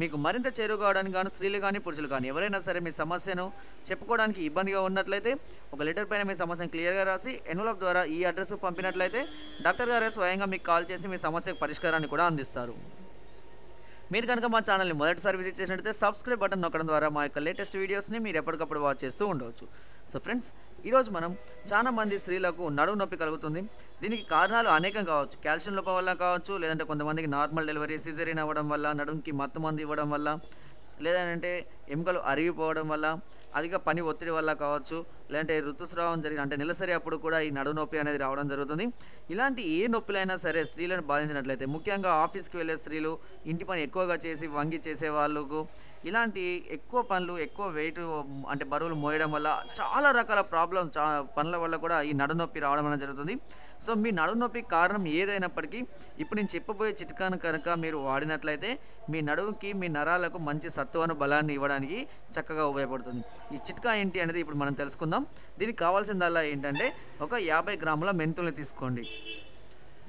మీకు మరింత చేరుకోవడానికి గాను స్త్రీలు కానీ పురుషులు కానీ ఎవరైనా సరే మీ సమస్యను చెప్పుకోవడానికి ఇబ్బందిగా ఉన్నట్లయితే ఒక లెటర్ పైన మీ సమస్యను క్లియర్గా రాసి ఎన్వలప్ ద్వారా ఈ అడ్రస్కు పంపినట్లయితే డాక్టర్ గారే స్వయంగా మీకు కాల్ చేసి మీ సమస్యకు పరిష్కారాన్ని కూడా అందిస్తారు. మీరు కనుక మా ఛానల్ని మొదటిసారి విజిట్ చేసినట్లయితే సబ్స్క్రైబ్ బటన్ నొక్కడం ద్వారా మా యొక్క లేటెస్ట్ వీడియోస్ని మీరు ఎప్పటికప్పుడు వాచ్ చేస్తూ ఉండవచ్చు. సో ఫ్రెండ్స్ ఈరోజు మనం చాలా మంది స్త్రీలకు నడుము నొప్పి కలుగుతుంది. దీనికి కారణాలు అనేకం కావచ్చు. కాల్షియం లోపం వల్ల కావచ్చు లేదంటే కొంతమందికి నార్మల్ డెలివరీ సిజరీన్ అవ్వడం వల్ల నడుముకి మత్తు మంది ఇవ్వడం వల్ల లేదంటే ఎముకలు అరిగిపోవడం వల్ల అధిక పని ఒత్తిడి వల్ల కావచ్చు. లేదంటే ఋతుస్రావం జరిగిన అంటే నెలసరి అప్పుడు కూడా ఈ నడునొప్పి అనేది రావడం జరుగుతుంది. ఇలాంటి ఏ నొప్పులైనా సరే స్త్రీలను బాధించినట్లయితే ముఖ్యంగా ఆఫీస్కి వెళ్ళే స్త్రీలు ఇంటి పని ఎక్కువగా చేసి వంగి చేసే వాళ్ళకు ఇలాంటి ఎక్కువ పనులు ఎక్కువ వెయిట్ అంటే బరువులు మోయడం వల్ల చాలా రకాల ప్రాబ్లమ్స్ చా పనుల వల్ల కూడా ఈ నడునొప్పి రావడం అనేది జరుగుతుంది. సో మీ నడునొప్పి కారణం ఏదైనప్పటికీ ఇప్పుడు నేను చెప్పబోయే చిట్కాను కనుక మీరు వాడినట్లయితే మీ నడుముకి మీ నరాలకు మంచి సత్వను బలాన్ని ఇవ్వడానికి చక్కగా ఉపయోగపడుతుంది. ఈ చిట్కా ఏంటి అనేది ఇప్పుడు మనం తెలుసుకుందాం. దీనికి కావాల్సిందల్లా ఏంటంటే ఒక యాభై గ్రాముల మెంతుల్ని తీసుకోండి.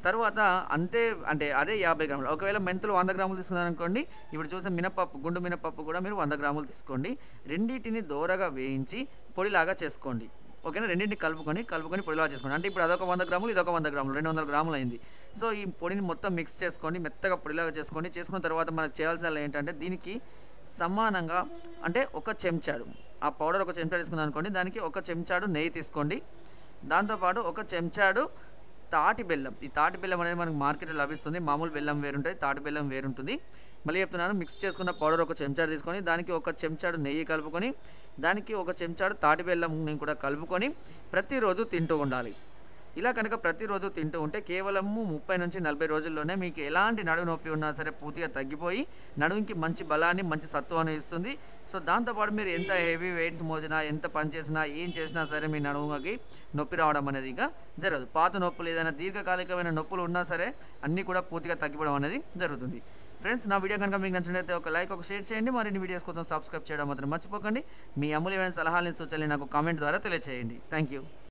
తర్వాత అంతే అంటే అదే యాభై గ్రాములు. ఒకవేళ మెంతులు వంద గ్రాములు తీసుకున్నారనుకోండి ఇప్పుడు చూసే మినపప్పు గుండు మినపప్పు కూడా మీరు వంద గ్రాములు తీసుకోండి. రెండింటిని దోరగా వేయించి పొడిలాగా చేసుకోండి. ఓకేనా? రెండింటిని కలుపుకొని కలుపుకొని పొడిలాగా చేసుకోండి. అంటే ఇప్పుడు అదొక వంద గ్రాములు ఇదొక వంద గ్రాములు రెండు వందల గ్రాములు అయింది. సో ఈ పొడిని మొత్తం మిక్స్ చేసుకోండి మెత్తగా పొడిలాగా చేసుకోండి. చేసుకున్న తర్వాత మనకు చేయాల్సిన ఏంటంటే దీనికి సమానంగా అంటే ఒక చెంచాడు. ఆ పౌడర్ ఒక చెంచాడు తీసుకున్నాను అనుకోండి దానికి ఒక చెంచాడు నెయ్యి తీసుకోండి. దాంతోపాటు ఒక చెంచాడు తాటి బెల్లం. ఈ తాటి బెల్లం అనేది మనకు మార్కెట్లో లభిస్తుంది. మామూలు బెల్లం వేరుంటుంది తాటి బెల్లం వేరుంటుంది. మళ్ళీ చెప్తున్నాను మిక్స్ చేసుకున్న పౌడర్ ఒక చెంచాడు తీసుకొని దానికి ఒక చెంచాడు నెయ్యి కలుపుకొని దానికి ఒక చెంచాడు తాటి బెల్లం కూడా కలుపుకొని ప్రతిరోజు తింటూ ఉండాలి. ఇలా కనుక ప్రతిరోజు తింటూ ఉంటే కేవలము ముప్పై నుంచి నలభై రోజుల్లోనే మీకు ఎలాంటి నడుము నొప్పి ఉన్నా సరే పూర్తిగా తగ్గిపోయి నడుముకి మంచి బలాన్ని మంచి సత్వాన్ని ఇస్తుంది సో దాంతోపాటు మీరు ఎంత హెవీ వెయిట్స్ మోసినా ఎంత పని చేసినా ఏం చేసినా సరే మీ నడుముకి నొప్పి రావడం అనేది ఇంకా జరగదు. పాత నొప్పులు ఏదైనా దీర్ఘకాలికమైన నొప్పులు ఉన్నా సరే అన్నీ కూడా పూర్తిగా తగ్గిపోవడం అనేది జరుగుతుంది. ఫ్రెండ్స్ నా వీడియో కనుక మీకు నచ్చినట్లయితే ఒక లైక్ ఒక షేర్ చేయండి. మరిన్ని వీడియోస్ కోసం సబ్స్క్రైబ్ చేయడం మాత్రం మర్చిపోకండి. మీ అమూల్యమైన సలహాలని సూచనలు నాకు కామెంట్ ద్వారా తెలియజేయండి థ్యాంక్ యూ.